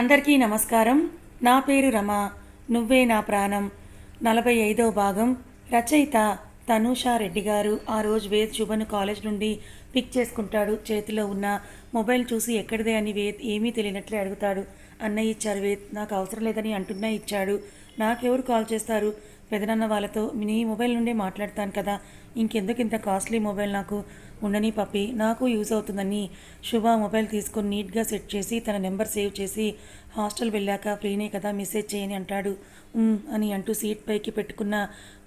అందరికీ నమస్కారం. నా పేరు రమ. నువ్వే నా ప్రాణం. నలభై ఐదో భాగం. రచయిత తనూషా రెడ్డి గారు ఆ రోజు వేద్ శుభను కాలేజ్ నుండి పిక్ చేసుకుంటాడు. చేతిలో ఉన్న మొబైల్ చూసి ఎక్కడిదే అని వేద్ ఏమీ తెలియనట్లే అడుగుతాడు. అన్నయ్య ఇచ్చారు వేద్. నాకు అవసరం లేదని అంటున్నా ఇచ్చాడు. నాకెవరు కాల్ చేస్తారు? పెదనాన్న వాళ్ళతో నీ మొబైల్ నుండే మాట్లాడతాను కదా. ఇంకెందుకు ఇంత కాస్ట్లీ మొబైల్ నాకు? ఉండని పప్పి నాకు యూజ్ అవుతుందని శుభ మొబైల్ తీసుకొని నీట్గా సెట్ చేసి తన నెంబర్ సేవ్ చేసి హాస్టల్ వెళ్ళాక ఫ్రీనే కదా మెసేజ్ చేయని అంటాడు. అని అంటూ సీట్ పైకి పెట్టుకున్న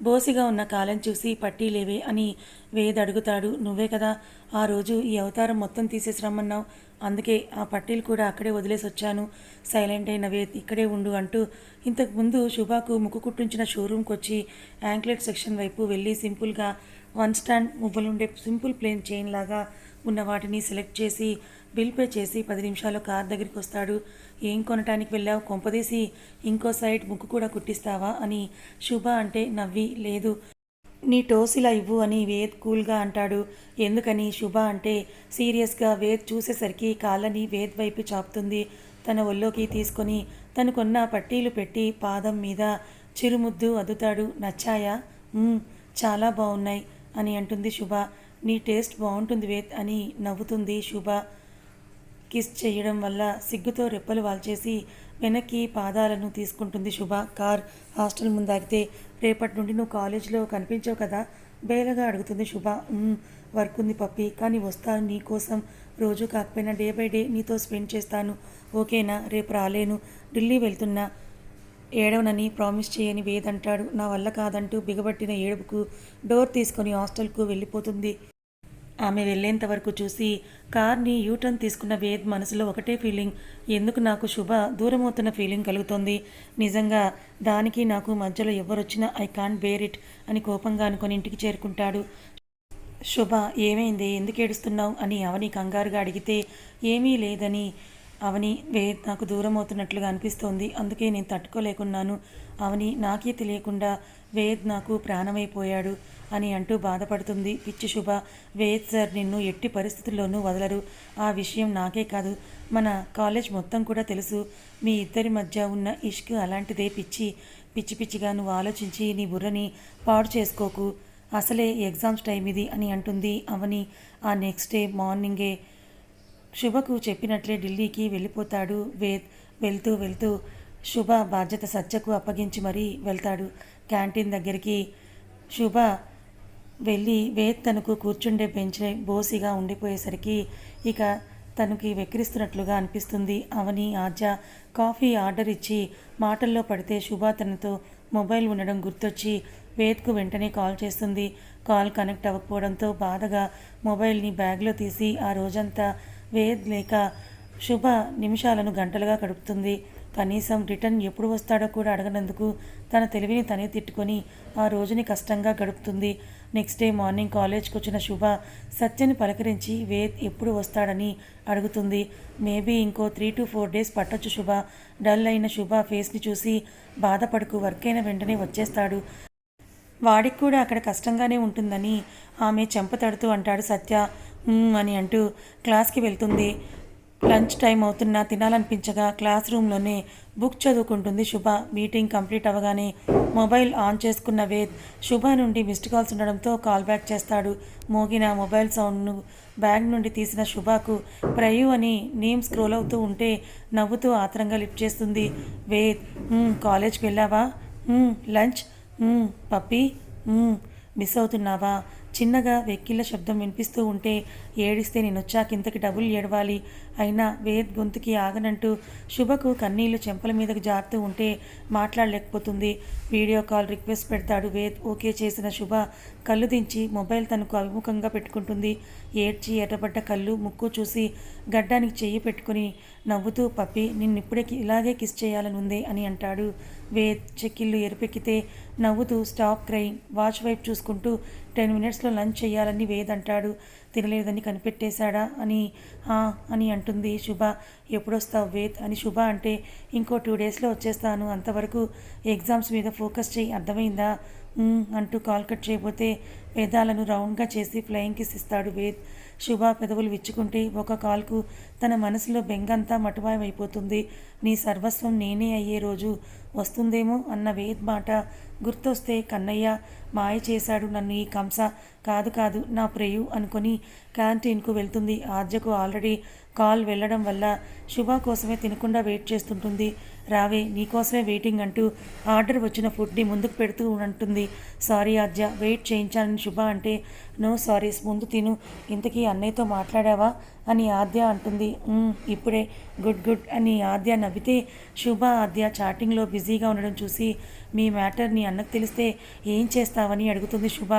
బోసిగా ఉన్న కాలం చూసి పట్టీ లేవే అని వేద్ అడుగుతాడు. నువ్వే కదా ఆ రోజు ఈ అవతారం మొత్తం తీసేసి రమ్మన్నావు. అందుకే ఆ పట్టీలు కూడా అక్కడే వదిలేసి వచ్చాను. సైలెంట్ అయిన వేద్ ఇక్కడే ఉండు అంటూ ఇంతకుముందు శుభాకు ముక్కు కుట్టించిన షోరూమ్కి వచ్చి యాంక్లెట్ సెక్షన్ వైపు వెళ్ళి సింపుల్గా వన్ స్టాండ్ మువ్వలుండే సింపుల్ ప్లేన్ చైన్ లాగా ఉన్న వాటిని సెలెక్ట్ చేసి బిల్ పే చేసి పది నిమిషాలు కార్ దగ్గరికి వస్తాడు. ఏం కొనటానికి వెళ్ళావు? కొంపదీసి. ఇంకో సైడ్ ముక్కు కూడా కుట్టిస్తావా? అని శుభ అంటే నవ్వి లేదు. నీ టోస్ ఇలా ఇవ్వు అని వేద్ కూల్గా అంటాడు. ఎందుకని? శుభ అంటే సీరియస్గా వేద్ చూసేసరికి కాళ్ళని వేద్ వైపు చాపుతుంది. తన ఒళ్ళోకి తీసుకొని తను కొన్న పట్టీలు పెట్టి పాదం మీద చిరుముద్దు అద్దుతాడు. నచ్చాయా? చాలా బాగున్నాయి అని అంటుంది శుభ. నీ టేస్ట్ బాగుంటుంది వేత్ అని నవ్వుతుంది శుభ. కిస్ చేయడం వల్ల సిగ్గుతో రెప్పలు వాల్చేసి వెనక్కి పాదాలను తీసుకుంటుంది శుభ. కార్ హాస్టల్ ముందాగితే రేపటి నుండి నువ్వు కాలేజీలో కనిపించావు కదా? బేలగా అడుగుతుంది శుభ. వర్క్ ఉంది పప్పి. కానీ వస్తాను నీకోసం రోజు కాకపోయినా డే బై డే నీతో స్పెండ్ చేస్తాను. ఓకేనా? రేపు రాలేను. ఢిల్లీ వెళ్తున్నా. ఏడవనని ప్రామిస్ చేయని వేదంటాడు నా వల్ల కాదంటూ బిగబట్టిన ఏడుపుకు డోర్ తీసుకొని హాస్టల్కు వెళ్ళిపోతుంది. ఆమె వెళ్ళేంత వరకు చూసి కార్ని యూటర్న్ తీసుకున్న వేద్ మనసులో ఒకటే ఫీలింగ్. ఎందుకు నాకు శుభ దూరమవుతున్న ఫీలింగ్ కలుగుతోంది. నిజంగా దానికి నాకు మధ్యలో ఎవరొచ్చినా ఐ కాంట్ బేర్ ఇట్ అని కోపంగా అనుకొని ఇంటికి చేరుకుంటాడు. శుభ ఏమైంది? ఎందుకు ఏడుస్తున్నావు? అని అవని కంగారుగా అడిగితే ఏమీ లేదని అవని వేద్ నాకు దూరం అవుతున్నట్లుగా అనిపిస్తోంది. అందుకే నేను తట్టుకోలేకున్నాను. అవని నాకే తెలియకుండా వేద్ నాకు ప్రాణమైపోయాడు అని అంటూ బాధపడుతుంది పిచ్చి శుభ. వేద్ సార్ నిన్ను ఎట్టి పరిస్థితుల్లోనూ వదలరు. ఆ విషయం నాకే కాదు. మన కాలేజ్ మొత్తం కూడా తెలుసు. మీ ఇద్దరి మధ్య ఉన్న ఇష్క్ అలాంటిదే పిచ్చి. పిచ్చి పిచ్చిగా నువ్వు ఆలోచించి నీ బుర్రని పాడు చేసుకోకు. అసలే ఎగ్జామ్స్ టైం ఇది అని అంటుంది అవని. ఆ నెక్స్ట్ డే మార్నింగే శుభకు చెప్పినట్లే ఢిల్లీకి వెళ్ళిపోతాడు వేద్. వెళ్తూ వెళ్తూ శుభ బాధ్యత సత్యకు అప్పగించి మరీ వెళ్తాడు. క్యాంటీన్ దగ్గరికి శుభ వెళ్ళి వేద్ తనకు కూర్చుండే బెంచ్ బోసిగా ఉండిపోయేసరికి ఇక తనకి వెక్కిరిస్తున్నట్లుగా అనిపిస్తుంది. అవని ఆద్య కాఫీ ఆర్డర్ ఇచ్చి మాటల్లో పడితే శుభ తనతో మొబైల్ ఉండడం గుర్తొచ్చి వేద్కు వెంటనే కాల్ చేస్తుంది. కాల్ కనెక్ట్ అవ్వకపోవడంతో బాధగా మొబైల్ని బ్యాగ్లో తీసి ఆ రోజంతా వేద్ లేక శుభ నిమిషాలను గంటలుగా గడుపుతుంది. కనీసం రిటర్న్ ఎప్పుడు వస్తాడో కూడా అడగనందుకు తన తెలివిని తనే తిట్టుకొని ఆ రోజుని కష్టంగా గడుపుతుంది. నెక్స్ట్ డే మార్నింగ్ కాలేజ్కి వచ్చిన శుభ సత్యని పలకరించి వేద్ ఎప్పుడు వస్తాడని అడుగుతుంది. మేబీ ఇంకో త్రీ టు ఫోర్ డేస్ పట్టొచ్చు శుభ. డల్ అయిన శుభ ఫేస్ని చూసి బాధపడుకు వర్క్ అయిన వెంటనే వచ్చేస్తాడు. వాడికి కూడా అక్కడ కష్టంగానే ఉంటుందని ఆమె చెంపతడుతూ అంటాడు సత్య. అని అంటూ క్లాస్కి వెళ్తుంది. లంచ్ టైం అవుతున్నా తినాలనిపించగా క్లాస్ రూమ్లోనే బుక్ చదువుకుంటుంది శుభ. మీటింగ్ కంప్లీట్ అవ్వగానే మొబైల్ ఆన్ చేసుకున్న వేద్ శుభ నుండి మిస్డ్ కాల్స్ ఉండడంతో కాల్ బ్యాక్ చేస్తాడు. మోగిన మొబైల్ సౌండ్ను బ్యాగ్ నుండి తీసిన శుభకు ప్రయు అని నేమ్ స్క్రోల్ అవుతూ ఉంటే నవ్వుతూ ఆత్రంగా లిఫ్ట్ చేస్తుంది. వేద్ కాలేజ్కి వెళ్ళావా? లంచ్? పప్పి? మిస్ అవుతున్నావా? చిన్నగా వెక్కిళ్ళ శబ్దం వినిపిస్తూ ఉంటే ఏడిస్తే నేను వచ్చాక ఇంతకి డబుల్ ఏడవాలి. అయినా వేద్ గొంతుకి ఆగనంటూ శుభకు కన్నీళ్ళు చెంపల మీదకు జారుతూ ఉంటే మాట్లాడలేకపోతుంది. వీడియో కాల్ రిక్వెస్ట్ పెడతాడు వేద్. ఓకే చేసిన శుభ కళ్ళు దించి మొబైల్ తనకు అభిముఖంగా పెట్టుకుంటుంది. ఏడ్చి ఎర్రబడ్డ కళ్ళు ముక్కు చూసి గడ్డానికి చెయ్యి పెట్టుకుని నవ్వుతూ పప్పి నిన్నిప్పుడే ఇలాగే కిస్ చేయాలని ఉంది అని అంటాడు. వేద్ చెక్కిళ్ళు ఎరుపెక్కితే నవ్వుతూ స్టాప్ క్రైమ్ వాచ్ వైపు చూసుకుంటూ టెన్ మినిట్స్లో లంచ్ చేయాలని వేద్ అంటాడు. తినలేదని కనిపెట్టేశాడా అని "ఆ" అని అంటుంది శుభ. ఎప్పుడొస్తావు వేద్ అని శుభ అంటే ఇంకో టూ డేస్లో వచ్చేస్తాను. అంతవరకు ఎగ్జామ్స్ మీద ఫోకస్ చేయి అర్థమైందా? అంటూ కాల్ కట్ చేయబోతే వేదాలను రౌండ్గా చేసి ఫ్లయింగ్ కిస్ ఇస్తాడు వేద్. శుభ పెదవులు విచ్చుకుంటే ఒక కాల్కు తన మనసులో బెంగంతా మటుమాయమైపోతుంది నీ సర్వస్వం నేనే అయ్యే రోజు వస్తుందేమో అన్న వేద్ మాట గుర్తొస్తే కన్నయ్య మాయ చేశాడు నన్ను ఈ కంస. కాదు కాదు నా ప్రేయు అనుకొని క్యాంటీన్కు వెళ్తుంది. ఆర్జకు ఆల్రెడీ కాల్ వెళ్ళడం వల్ల శుభ కోసమే తినకుండా వెయిట్ చేస్తుంటుంది. రావే నీకోసమే వెయిటింగ్ అంటూ ఆర్డర్ వచ్చిన ఫుడ్ని ముందుకు పెడుతూ ఉంటుంది సారీ ఆద్య వెయిట్ చేయించాలని శుభ అంటే నో సారీస్ ముందు తిను. ఇంతకీ అన్నయ్యతో మాట్లాడావా? అని ఆద్య అంటుంది. ఇప్పుడే. గుడ్ గుడ్ అని ఆద్య నవ్వితే శుభ ఆద్య చాటింగ్లో బిజీగా ఉండడం చూసి మీ మ్యాటర్ నీ అన్నకు తెలిస్తే ఏం చేస్తావని అడుగుతుంది శుభ.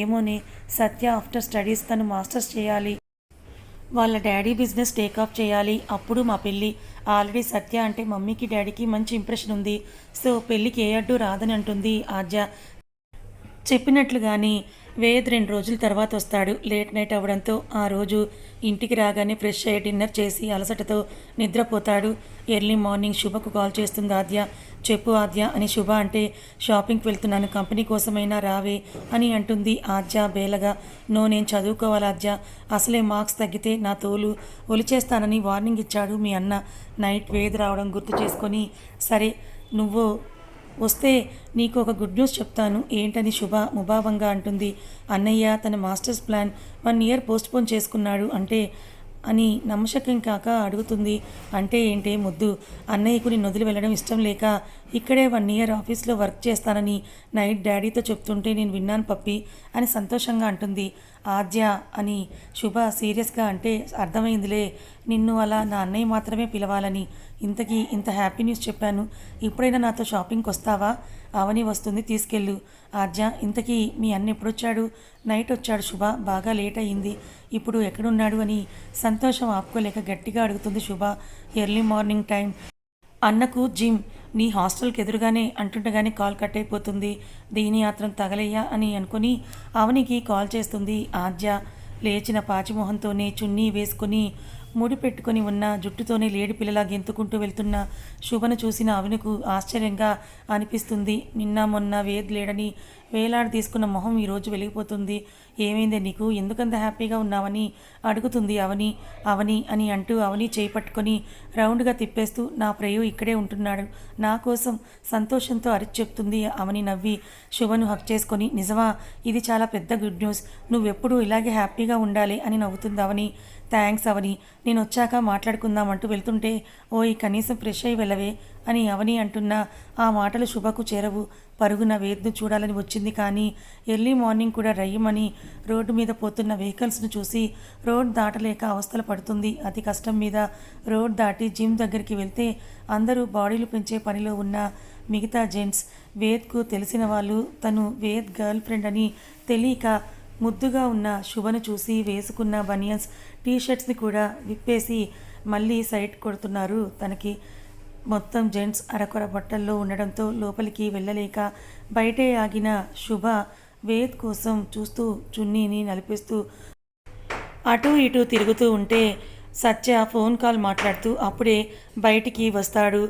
ఏమోనే సత్య ఆఫ్టర్ స్టడీస్ తను మాస్టర్స్ చేయాలి. వాళ్ళ డాడీ బిజినెస్ టేక్ ఆఫ్ చేయాలి. అప్పుడు మా పెళ్ళి. ఆల్రెడీ సత్య అంటే మమ్మీకి డాడీకి మంచి ఇంప్రెషన్ ఉంది. సో పెళ్ళికి ఏ అడ్డు రాదని అంటుంది ఆద్య. చెప్పినట్లుగాని వేద్ రెండు రోజుల తర్వాత వస్తాడు. లేట్ నైట్ అవ్వడంతో ఆ రోజు ఇంటికి రాగానే ఫ్రెష్ అయ్యి డిన్నర్ చేసి అలసటతో నిద్రపోతాడు. ఎర్లీ మార్నింగ్ శుభకు కాల్ చేస్తుంది ఆద్య. చెప్పు ఆద్య అని శుభ అంటే షాపింగ్కి వెళ్తున్నాను. కంపెనీ కోసమైనా రావే అని అంటుంది ఆద్య బేలగా. నో నేను చదువుకోవాలి ఆద్య. అసలే మార్క్స్ తగ్గితే నా తోలు ఒలిచేస్తానని వార్నింగ్ ఇచ్చాడు మీ అన్న. నైట్ వేద్ రావడం గుర్తు చేసుకొని సరే నువ్వు వస్తే నీకు ఒక గుడ్ న్యూస్ చెప్తాను. ఏంటని శుభ? ముభావంగా అంటుంది. అన్నయ్య తన masters plan one year postpone చేసుకున్నాడు అంటే అని నమ్మశక్యం కాక అడుగుతుంది. అంటే ఏంటే ముద్దు? అన్నయ్యకు నేను వదిలి వెళ్ళడం ఇష్టం లేక ఇక్కడే వన్ ఇయర్ ఆఫీస్లో వర్క్ చేస్తానని నైట్ డాడీతో చెప్తుంటే నేను విన్నాను పప్పి అని సంతోషంగా అంటుంది. ఆద్య అని శుభ సీరియస్గా అంటే అర్థమైందిలే. నిన్ను అలా నా అన్నయ్య మాత్రమే పిలవాలని ఇంతకీ ఇంత హ్యాపీ న్యూస్ చెప్పాను. ఇప్పుడైనా నాతో షాపింగ్కి వస్తావా? అవని వస్తుంది తీసుకెళ్ళు. ఆద్య ఇంతకీ మీ అన్న ఎప్పుడొచ్చాడు? నైట్ వచ్చాడు శుభ బాగా లేట్ అయ్యింది. ఇప్పుడు ఎక్కడున్నాడు అని సంతోషం ఆపుకోలేక గట్టిగా అడుగుతుంది శుభ. Early morning time. అన్నకు జిమ్ నీ హాస్టల్కి ఎదురుగానే అంటుండగానే కాల్ కట్ అయిపోతుంది దీని ఆత్రం తగలయ్యా అని అనుకుని అవనికి కాల్ చేస్తుంది ఆద్య. లేచిన పాచిమోహంతోనే చున్నీ వేసుకుని ముడి పెట్టుకొని ఉన్న జుట్టుతోనే లేడి పిల్లలా గెంతుకుంటూ వెళ్తున్న శుభను చూసిన అవనికు ఆశ్చర్యంగా అనిపిస్తుంది. నిన్న మొన్న వేద్ లేడని వేలాడి తీసుకున్న మొహం ఈరోజు వెలిగిపోతుంది. ఏమైందే నీకు? ఎందుకంత హ్యాపీగా ఉన్నావని అడుగుతుంది అవని అవని అని అంటూ అవని చేయి పట్టుకొని రౌండ్గా తిప్పేస్తూ నా ప్రేయు ఇక్కడే ఉంటున్నాడు. నా కోసం సంతోషంతో అరిచి చెప్తుంది అవని నవ్వి శుభను హక్ చేసుకొని నిజమా? ఇది చాలా పెద్ద గుడ్ న్యూస్. నువ్వెప్పుడూ ఇలాగే హ్యాపీగా ఉండాలి అని నవ్వుతుంది అవని. థ్యాంక్స్ అవని. నేను వచ్చాక మాట్లాడుకుందాం అంటూ వెళ్తుంటే ఓయ్ కనీసం ఫ్రెష్ అయ్యి వెళ్ళవే. అని అవని అంటున్న ఆ మాటలు శుభకు చేరవు. పరుగున వేద్ను చూడాలని వచ్చింది కానీ ఎర్లీ మార్నింగ్ కూడా రయ్యమని రోడ్డు మీద పోతున్న వెహికల్స్ను చూసి రోడ్ దాటలేక అవస్థలు పడుతుంది. అతి కష్టం మీద రోడ్ దాటి జిమ్ దగ్గరికి వెళ్తే అందరూ బాడీలు పెంచే పనిలో ఉన్న మిగతా జెంట్స్ వేద్కు తెలిసిన వాళ్ళు తను వేద్ గర్ల్ ఫ్రెండ్ అని తెలియక ముద్దుగా ఉన్న శుభను చూసి వేసుకున్న బనియన్స్ టీ షర్ట్స్ని కూడా విప్పేసి మళ్ళీ సైట్ కొడుతున్నారు తనకి. మొత్తం జెంట్స్ అరకొర బట్టల్లో ఉండడంతో లోపలికి వెళ్ళలేక బయటే ఆగిన శుభ వేద్ కోసం చూస్తూ చున్నీని నలిపిస్తూ అటు ఇటు తిరుగుతూ ఉంటే సత్య ఫోన్ కాల్ మాట్లాడుతూ అప్పుడే బయటికి వస్తాడు.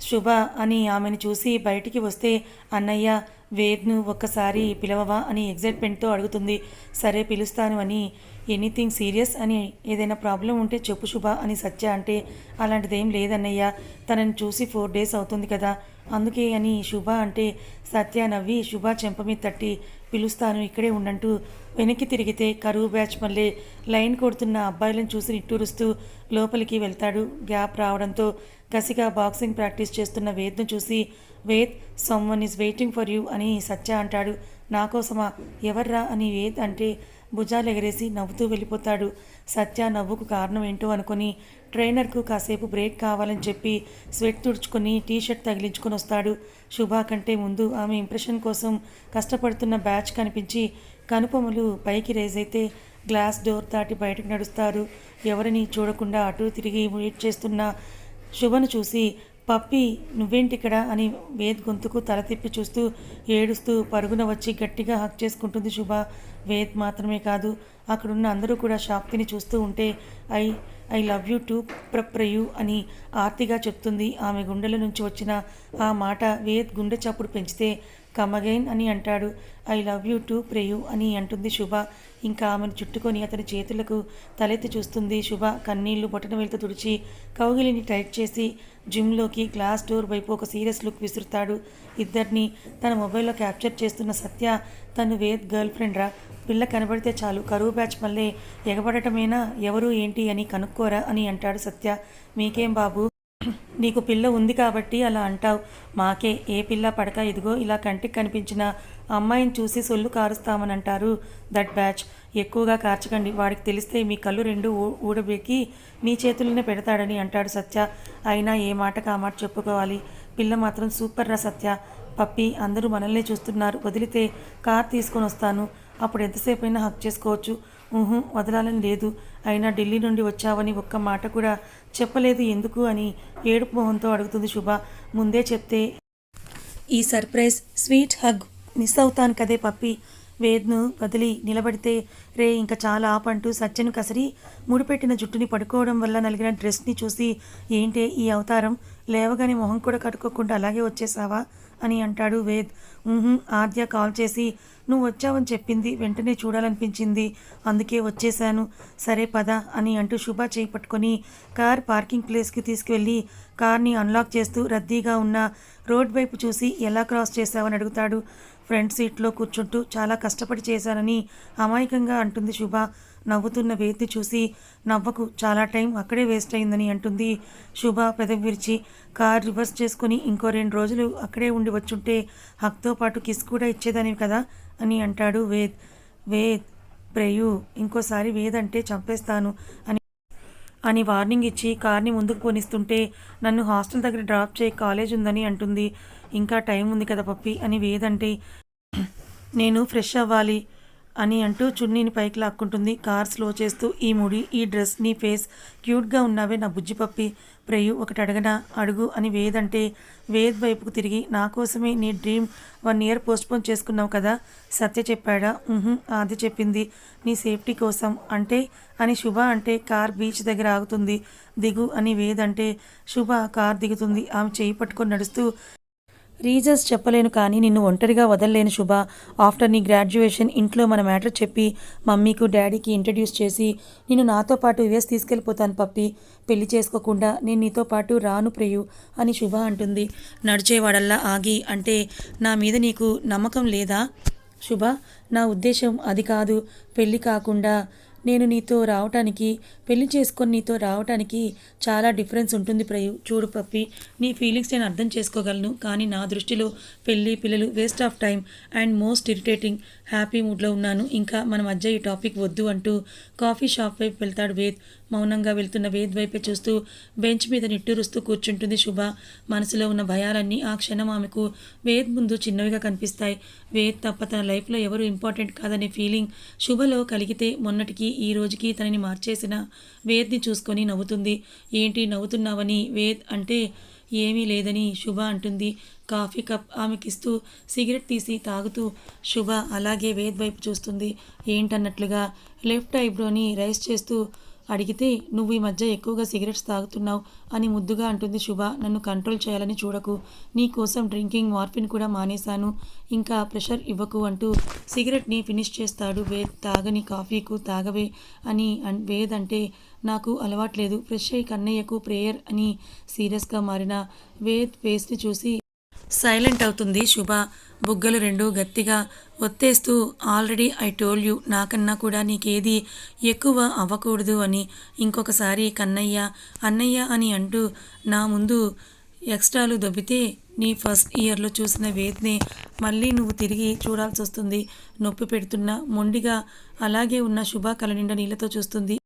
శుభ అని ఆమెను చూసి బయటికి వస్తే అన్నయ్య వేద్ను ఒక్కసారి పిలవవా అని ఎగ్జైట్మెంట్తో అడుగుతుంది. సరే పిలుస్తాను అని. ఎనీథింగ్ సీరియస్ అని ఏదైనా ప్రాబ్లం ఉంటే చెప్పు శుభ అని సత్య అంటే అలాంటిదేం లేదన్నయ్య. తనని చూసి ఫోర్ డేస్ అవుతుంది కదా. అందుకే అని శుభ అంటే సత్య నవ్వి శుభ చెంప మీద తట్టి పిలుస్తాను ఇక్కడే ఉండంటూ వెనక్కి తిరిగితే కరువు బ్యాచ్ మళ్ళీ లైన్ కొడుతున్న అబ్బాయిలను చూసి నిట్టూరుస్తూ లోపలికి వెళ్తాడు. గ్యాప్ రావడంతో కసిగా బాక్సింగ్ ప్రాక్టీస్ చేస్తున్న వేద్ను చూసి Ved someone is waiting for you అని సత్య అంటాడు. నా కోసమా? ఎవర్రా? అని వేద్ అంటే భుజాలు ఎగరేసి నవ్వుతూ వెళ్ళిపోతాడు. సత్య నవ్వుకు కారణం ఏంటో అనుకొని ట్రైనర్కు కాసేపు బ్రేక్ కావాలని చెప్పి స్వెట్ తుడుచుకొని టీ షర్ట్ తగిలించుకొని వస్తాడు. శుభ కంటే ముందు ఆమె ఇంప్రెషన్ కోసం కష్టపడుతున్న బ్యాచ్ కనిపించి కనుపములు పైకి రేజ్ అయితే గ్లాస్ డోర్ దాటి బయటకు నడుస్తారు. ఎవరిని చూడకుండా అటు తిరిగి వెయిట్ చేస్తున్న శుభను చూసి పప్పి నువ్వేంటిక్కడ? అని వేద్ గొంతుకు తల తిప్పి చూస్తూ ఏడుస్తూ పరుగున వచ్చి గట్టిగా హక్ చేసుకుంటుంది శుభ. వేద్ మాత్రమే కాదు అక్కడున్న అందరూ కూడా షాప్తిని చూస్తూ ఉంటే I I love you too ప్రప్రయు అని ఆర్తిగా చెప్తుంది. ఆమె గుండెల నుంచి వచ్చిన ఆ మాట వేద్ గుండె చప్పుడు పెంచితే కమ్ అగైన్ అని అంటాడు. ఐ లవ్ యూ టు ప్రేయు అని అంటుంది శుభ. ఇంకా ఆమెను చుట్టుకొని అతని చేతులకు తలెత్తి చూస్తుంది శుభ. కన్నీళ్ళు బొటన వెళ్తూ తుడిచి కౌగిలిని టైట్ చేసి జిమ్లోకి గ్లాస్ డోర్ వైపు ఒక సీరియస్ లుక్ విసురుతాడు. ఇద్దరిని తన మొబైల్లో క్యాప్చర్ చేస్తున్న సత్య తను వేద్ గర్ల్ ఫ్రెండ్ రా. పిల్ల కనబడితే చాలు. కరువు బ్యాచ్ మళ్ళీ ఎగబడటమేనా? ఎవరు ఏంటి అని కనుక్కోరా అని అంటాడు సత్య. మీకేం బాబు? నీకు పిల్ల ఉంది కాబట్టి అలా అంటావు. మాకే ఏ పిల్ల పడక ఇదిగో ఇలా కంటికి కనిపించిన అమ్మాయిని చూసి సొల్లు కారుస్తామని అంటారు దట్ బ్యాచ్. ఎక్కువగా కార్చకండి వాడికి తెలిస్తే మీ కళ్ళు రెండు ఊ- ఊడబెక్కి మీ చేతుల్లోనే పెడతాడని అంటాడు సత్య. అయినా ఏ మాటకు ఆ మాట చెప్పుకోవాలి? పిల్ల మాత్రం సూపర్ రా సత్య. పప్పి అందరూ మనల్నే చూస్తున్నారు. వదిలితే కార్ తీసుకొని వస్తాను అప్పుడు ఎంతసేపు అయినా హక్ చేసుకోవచ్చు. ఊహు వదలాలని లేదు. అయినా ఢిల్లీ నుండి వచ్చావని ఒక్క మాట కూడా చెప్పలేదు. ఎందుకు అని ఏడుపు మొహంతో అడుగుతుంది శుభ. ముందే చెప్తే ఈ సర్ప్రైజ్ స్వీట్ హగ్ మిస్ అవుతాను కదే పప్పి. వేద్ను వదిలి నిలబడితే రే ఇంకా చాలా ఆపంటూ సత్యను కసరి ముడిపెట్టిన జుట్టుని పడుకోవడం వల్ల నలిగిన డ్రెస్ని చూసి ఏంటే ఈ అవతారం? లేవగానే మొహం కూడా కట్టుకోకుండా అలాగే వచ్చేసావా అని అంటాడు వేద్. ఆద్య కాల్ చేసి నువ్వు వచ్చావని చెప్పింది వెంటనే చూడాలనిపించింది. అందుకే వచ్చేశాను. సరే పద అని అంటూ శుభ చేయి పట్టుకొని కార్ పార్కింగ్ ప్లేస్కి తీసుకువెళ్ళి కార్ని అన్లాక్ చేస్తూ రద్దీగా ఉన్న రోడ్ వైపు చూసి ఎలా క్రాస్ చేశావని అడుగుతాడు. ఫ్రంట్ సీట్లో కూర్చుంటూ చాలా కష్టపడి చేశానని అమాయకంగా అంటుంది శుభ. నవ్వుతున్న వేదిని చూసి నవ్వకు చాలా టైం అక్కడే వేస్ట్ అయిందని అంటుంది శుభ పెదవి విరిచి. కార్ రివర్స్ చేసుకుని ఇంకో రెండు రోజులు అక్కడే ఉండి వచ్చుంటే హక్తో పాటు కిస్ కూడా ఇచ్చేదానివి కదా అని అంటాడు వేద్. వేద్ ప్రేయు ఇంకోసారి వేద్ అంటే చంపేస్తాను అని అని వార్నింగ్ ఇచ్చి కార్ని ముందుకు పోనిస్తుంటే నన్ను హాస్టల్ దగ్గర డ్రాప్ చేయి కాలేజ్ ఉందని అంటుంది. ఇంకా టైం ఉంది కదా పప్పి అని వేదంటే నేను ఫ్రెష్ అవ్వాలి. అని అంటూ చున్నీని పైకి లాక్కుంటుంది. కార్ స్లో చేస్తూ ఈ ముడి ఈ డ్రెస్ నీ ఫేస్. క్యూట్గా ఉన్నావే నా బుజ్జిపప్పి ప్రేయు ఒకటి అడగనా? అడుగు అని వేదంటే వేద్ వైపుకు తిరిగి నా కోసమే నీ డ్రీమ్ వన్ ఇయర్ పోస్ట్పోన్ చేసుకున్నావు కదా? సత్య చెప్పాడా? "ఉహుం," ఆది చెప్పింది. నీ సేఫ్టీ కోసం అంటే అని శుభ అంటే కార్ బీచ్ దగ్గర ఆగుతుంది. దిగు అని వేద్ అంటే శుభ కార్ దిగుతుంది. ఆమె చేయి పట్టుకొని నడుస్తూ రీజన్స్ చెప్పలేను కానీ నిన్ను ఒంటరిగా వదలలేను శుభ. ఆఫ్టర్ నీ గ్రాడ్యుయేషన్ ఇంట్లో మన మ్యాటర్ చెప్పి మమ్మీకు డాడీకి ఇంట్రడ్యూస్ చేసి నేను నాతో పాటు యుఎస్ తీసుకెళ్ళిపోతాను పప్పి. పెళ్ళి చేసుకోకుండా నేను నీతో పాటు రాను ప్రియు అని శుభ అంటుంది. నడిచేవాడల్లా ఆగి అంటే నా మీద నీకు నమ్మకం లేదా? శుభ నా ఉద్దేశం అది కాదు. పెళ్ళి కాకుండా నేను నీతో రావటానికి పెళ్ళి చేసుకొని నీతో రావటానికి చాలా డిఫరెన్స్ ఉంటుంది ప్రయు. చూడు పప్పి నీ ఫీలింగ్స్ నేను అర్థం చేసుకోగలను. కానీ నా దృష్టిలో పెళ్ళి పిల్లలు waste of time and most irritating happy మూడ్లో ఉన్నాను. ఇంకా మన మధ్య ఈ టాపిక్ వద్దు అంటూ కాఫీ షాప్ వైపు వెళ్తాడు వేద్. మౌనంగా వెళ్తున్న వేద్ వైపే చూస్తూ బెంచ్ మీద నిట్టూరుస్తూ కూర్చుంటుంది శుభ. మనసులో ఉన్న భయాలన్నీ ఆ క్షణం ఆమెకు వేద్ ముందు చిన్నవిగా కనిపిస్తాయి. వేద్ తప్ప తన లైఫ్లో ఎవరు ఇంపార్టెంట్ కాదనే ఫీలింగ్ శుభలో కలిగితే మొన్నటికి ఈ రోజుకి తనని మార్చేసిన వేద్ని చూసుకొని నవ్వుతుంది. ఏంటి నవ్వుతున్నావని వేద్ అంటే ఏమీ లేదని శుభ అంటుంది. కాఫీ కప్ ఆమెకిస్తూ సిగరెట్ తీసి తాగుతూ శుభ అలాగే వేద్ వైపు చూస్తుంది. ఏంటన్నట్లుగా లెఫ్ట్ ఐబ్రోని రైస్ చేస్తూ అడిగితే నువ్వు ఈ మధ్య ఎక్కువగా సిగరెట్స్ తాగుతున్నావు అని ముద్దుగా అంటుంది శుభ. నన్ను కంట్రోల్ చేయాలని చూడకు. నీ కోసం డ్రింకింగ్ మార్ఫిన్ కూడా మానేశాను. ఇంకా ప్రెషర్ ఇవ్వకు అంటూ సిగరెట్ని ఫినిష్ చేస్తాడు. వేద్ తాగని కాఫీకు తాగవే అని అన్- వేద్ అంటే నాకు అలవాట్లేదు ఫ్రెష్ అయ్యి కన్నయ్యకు ప్రేయర్ అని సీరియస్గా మారిన వేద్ ఫేస్ని చూసి సైలెంట్ అవుతుంది శుభ. బుగ్గలు రెండు గట్టిగా ఒత్తేస్తూ ఆల్రెడీ ఐ టోల్ యూ నాకన్నా కూడా నీకేది ఎక్కువ అవ్వకూడదు అని ఇంకొకసారి కన్నయ్య అన్నయ్య అని అంటూ నా ముందు ఎక్స్ట్రాలు దొబ్బితే నీ ఫస్ట్ ఇయర్లో చూసిన వేద్నే మళ్ళీ నువ్వు తిరిగి చూడాల్సి వస్తుంది నొప్పి పెడుతున్న మొండిగా అలాగే ఉన్న శుభ కల నిండా నీళ్ళతో చూస్తుంది.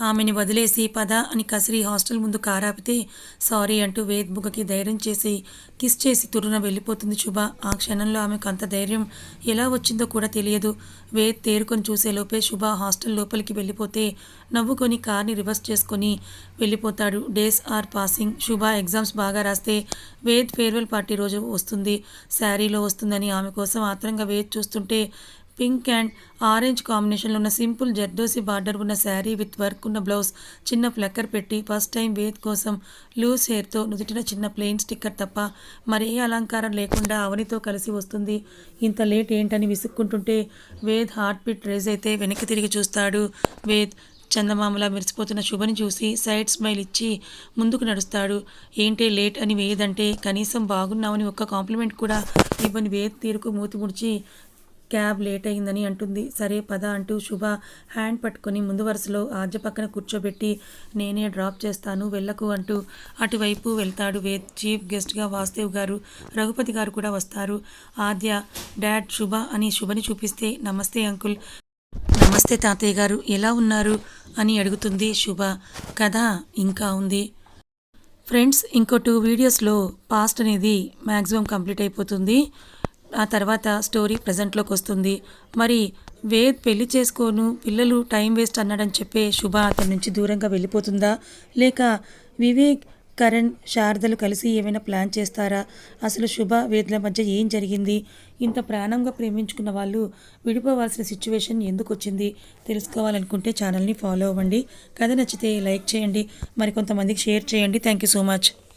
ఆమెని వదిలేసి పద అని కసిరి హాస్టల్ ముందు కారాపితే సారీ అంటూ వేద్ ధైర్యం చేసి కిస్ చేసి తురున వెళ్ళిపోతుంది శుభ. ఆ క్షణంలో ఆమెకు అంత ధైర్యం ఎలా వచ్చిందో కూడా తెలియదు. వేద్ తేరుకొని చూసేలోపే శుభ హాస్టల్ లోపలికి వెళ్ళిపోతే నవ్వుకొని కార్ని రివర్స్ చేసుకొని వెళ్ళిపోతాడు. Days are passing. Shubha exams బాగా రాస్తే వేద్ ఫేర్వెల్ పార్టీ రోజు వస్తుంది. శారీలో వస్తుందని ఆమె కోసం ఆత్రంగా వేద్ చూస్తుంటే పింక్ అండ్ ఆరెంజ్ కాంబినేషన్లో ఉన్న సింపుల్ జర్దోసి బార్డర్ ఉన్న శారీ విత్ వర్క్ ఉన్న బ్లౌజ్ చిన్న ఫ్లక్కర్ పెట్టి ఫస్ట్ టైం వేద్ కోసం లూజ్ హెయిర్తో నుదుటిన చిన్న ప్లెయిన్ స్టిక్కర్ తప్ప మరే అలంకారం లేకుండా అవనితో కలిసి వస్తుంది. ఇంత లేట్ ఏంటని విసుక్కుంటుంటే వేద్ హార్ట్ బీట్ రేజ్ అయితే వెనక్కి తిరిగి చూస్తాడు. వేద్ చందమామలా మెరిసిపోతున్న శుభని చూసి సైడ్ స్మైల్ ఇచ్చి ముందుకు నడుస్తాడు. ఏంటే లేట్ అని వేదంటే కనీసం బాగున్నావని ఒక్క కాంప్లిమెంట్ కూడా ఇవ్వని వేద్ తీరుకు మూతి ముడిచి క్యాబ్ లేట్ అయిందని అంటుంది. సరే పద అంటూ శుభ హ్యాండ్ పట్టుకొని ముందు వరుసలో ఆర్జ పక్కన కూర్చోబెట్టి నేనే డ్రాప్ చేస్తాను వెళ్ళకు అంటూ అటువైపు వెళ్తాడు వేద్ చీఫ్ గెస్ట్గా వాసుదేవ్ గారు. రఘుపతి గారు కూడా వస్తారు. ఆద్య డాడ్ శుభ అని శుభని చూపిస్తే నమస్తే అంకుల్. నమస్తే తాతయ్య గారు ఎలా ఉన్నారు? అని అడుగుతుంది శుభ. కథ ఇంకా ఉంది. ఫ్రెండ్స్ ఇంకో టూ వీడియోస్లో పాస్ట్ అనేది మ్యాక్సిమం కంప్లీట్ అయిపోతుంది. ఆ తర్వాత స్టోరీ ప్రజెంట్లోకి వస్తుంది. మరి వేద్ పెళ్ళి చేసుకోను పిల్లలు టైం వేస్ట్ అన్నాడని చెప్పే శుభ అతని నుంచి దూరంగా వెళ్ళిపోతుందా? లేక వివేక్ కరణ్ శారదలు కలిసి ఏమైనా ప్లాన్ చేస్తారా? అసలు శుభ వేద్ల మధ్య ఏం జరిగింది? ఇంత ప్రాణంగా ప్రేమించుకున్న వాళ్ళు విడిపోవాల్సిన సిచ్యువేషన్ ఎందుకు వచ్చింది? తెలుసుకోవాలనుకుంటే ఛానల్ని ఫాలో అవ్వండి. కథ నచ్చితే లైక్ చేయండి. మరి కొంతమందికి షేర్ చేయండి. Thank you so much.